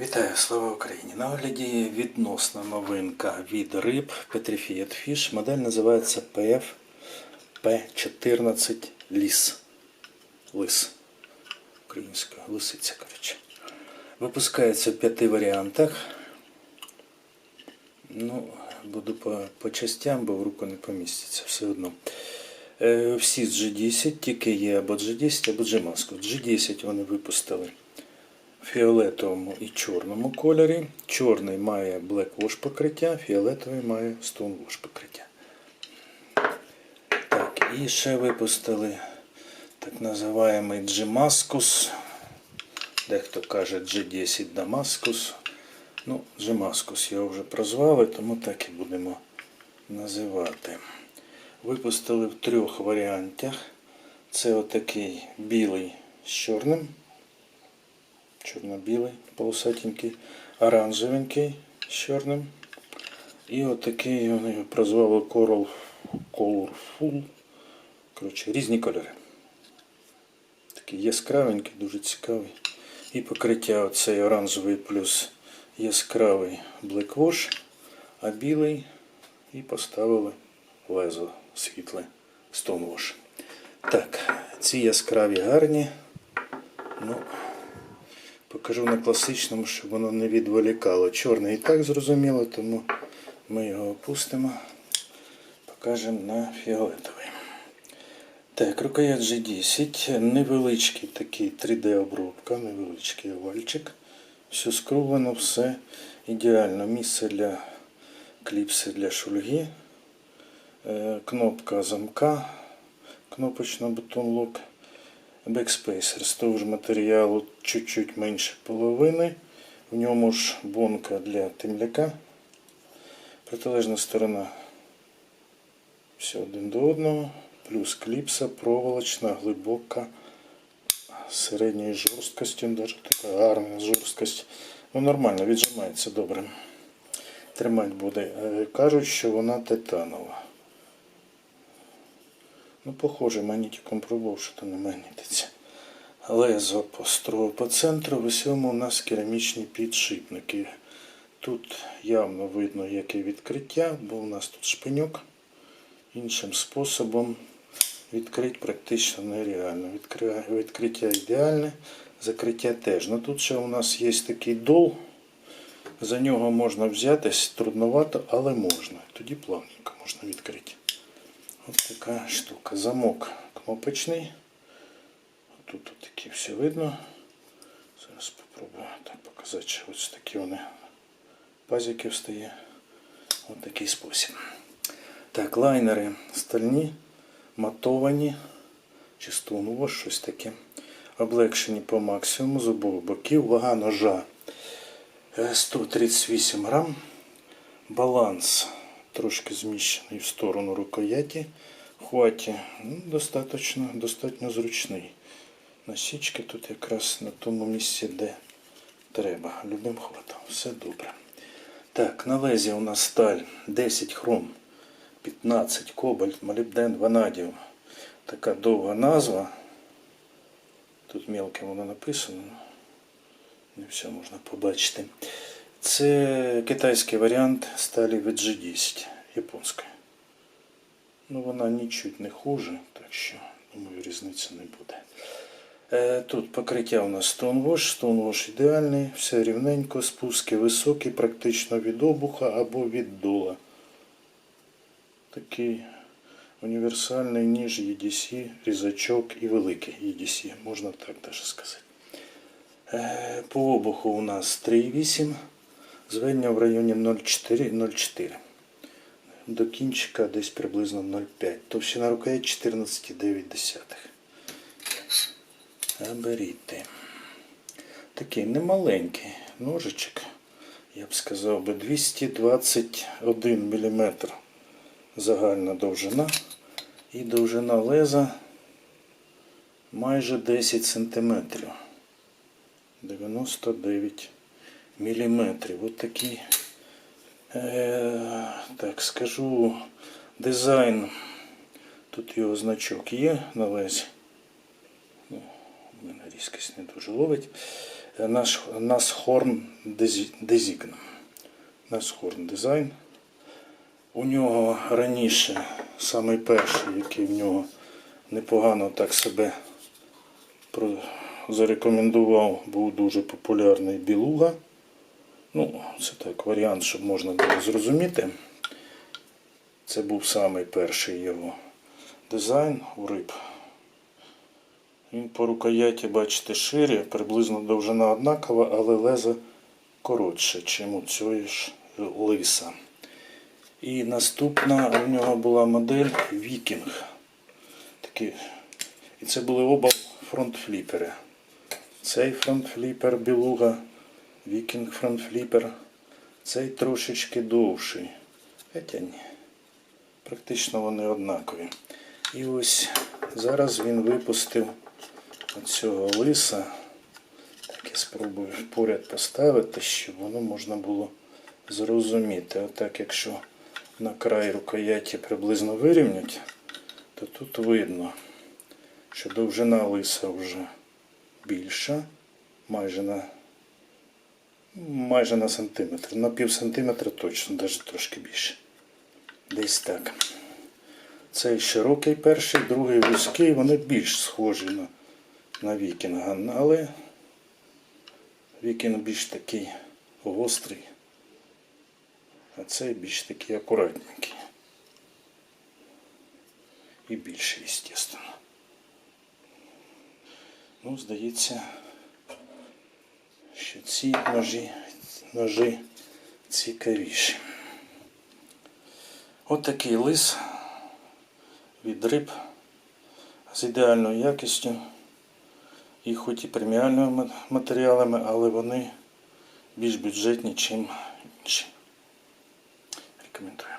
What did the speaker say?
Вітаю, слава Україні! На огляді відносна новинка від риб Petrified Fish. Модель називається PF P14 Ліс. Лис. Українська лисиця, коротше. Випускається в п'яти варіантах. Ну, буду по, по частям, бо в руку не поміститься все одно. Е, всі з G10, тільки є або G10, або G-маску. G10 вони випустили фіолетовому і чорному кольорі. Чорний має Black Wash покриття, фіолетовий має Stone Wash покриття. Так, і ще випустили так називаємий G-Mascus. Дехто каже G10 Damascus. Ну, G-Mascus його вже прозвали, тому так і будемо називати. Випустили в трьох варіантах. Це отакий білий з чорним чорно-білий, полосатенький, оранжевенький з чорним. І отакий вони його прозвали Coral Colorful. Коротше, різні кольори. Такий яскравенький, дуже цікавий. І покриття оцей оранжевий плюс яскравий Wash, а білий і поставили лезо світле Stone Wash. Так, ці яскраві гарні. Ну, Покажу на класичному, щоб воно не відволікало. Чорний і так зрозуміло, тому ми його опустимо. Покажемо на фіолетовий. Так, рукоять G10, невеличкий такий 3D-обробка, невеличкий овальчик. Все скруглено, все ідеально. Місце для кліпси для шульги. Е, Кнопка замка, кнопочна бутон лок. Бекспейсер з того ж матеріалу чуть-чуть менше половини. В ньому ж бонка для темляка. Протилежна сторона все один до одного. Плюс кліпса проволочна, глибока, середньої жорсткості, навіть така гарна жорсткость. Ну нормально, віджимається добре. Тримати буде. Е, Кажуть, що вона титанова. Ну, похоже, магнітиком пробував, що то не магнітиться. Лезо по строю по центру. В усьому у нас керамічні підшипники. Тут явно видно, яке відкриття, бо у нас тут шпиньок. Іншим способом відкрити практично нереально. Відкриття ідеальне, закриття теж. Ну тут ще у нас є такий дол. За нього можна взятись трудновато, але можна. Тоді плавненько можна відкрити. Така штука. Замок кнопочний. Тут от такі все видно. Зараз спробую так показати, що ось такі вони пазики встає. Ось такий спосіб. Так, лайнери стальні, матовані, чи стоново, щось таке. Облегшені по максимуму з обох боків. Вага ножа е, 138 грам. Баланс трошки зміщений в сторону рукояті. Хваті ну, достатньо, достатньо зручний. Насічки тут якраз на тому місці, де треба. Любим хватом. Все добре. Так, на лезі у нас сталь 10 хром, 15 кобальт, молібден, ванадіум. Така довга назва. Тут мелким воно написано. Не все можна побачити. Це китайський варіант сталі від G10 японської. Ну, вона нічуть не хуже, так що, думаю, різниці не буде. Е, Тут покриття у нас Stonewash, Stonewash ідеальний, все рівненько, спуски високі, практично від обуха або від дула. Такий універсальний ніж EDC, різачок і великий EDC, можна так даже сказати. Е, По обуху у нас 3,8, зведення в районі 0,4-0,4. До кінчика десь приблизно 0,5. Товщина рукоять 14,9. Габаріти. Такий немаленький ножичок. Я б сказав би 221 мм загальна довжина. І довжина леза майже 10 см. 99 міліметрів. Ось такий, так скажу, дизайн. Тут його значок є на лезі. Ну, у мене різкість не дуже ловить. Е, Наш Насхорн Дезігн. Насхорн дизайн. У нього раніше, самий перший, який в нього непогано так себе зарекомендував, був дуже популярний білуга. Ну, це так, варіант, щоб можна було зрозуміти. Це був самий перший його дизайн у риб. Він по рукояті, бачите, шире, приблизно довжина однакова, але лезо коротше, чим у цієї ж лиса. І наступна у нього була модель Вікінг. Такі. І це були оба фронтфліпери. Цей фронтфліпер білуга, Вікінг фронтфліпер. Цей трошечки довший. Хоча ні. Практично вони однакові. І ось зараз він випустив цього лиса. Так я спробую поряд поставити, щоб воно можна було зрозуміти. Отак, якщо на край рукояті приблизно вирівнять, то тут видно, що довжина лиса вже більша, майже на, майже на сантиметр. На пів сантиметра точно, навіть трошки більше. Десь так. Цей широкий перший, другий вузький, вони більш схожі на, на вікінга, але вікінг більш такий гострий, а цей більш такий акуратненький. І більший, звісно. Ну, здається, що ці ножі, ножі цікавіші. От такий лис від риб з ідеальною якістю і хоч і преміальними матеріалами, але вони більш бюджетні, чим інші. Рекомендую.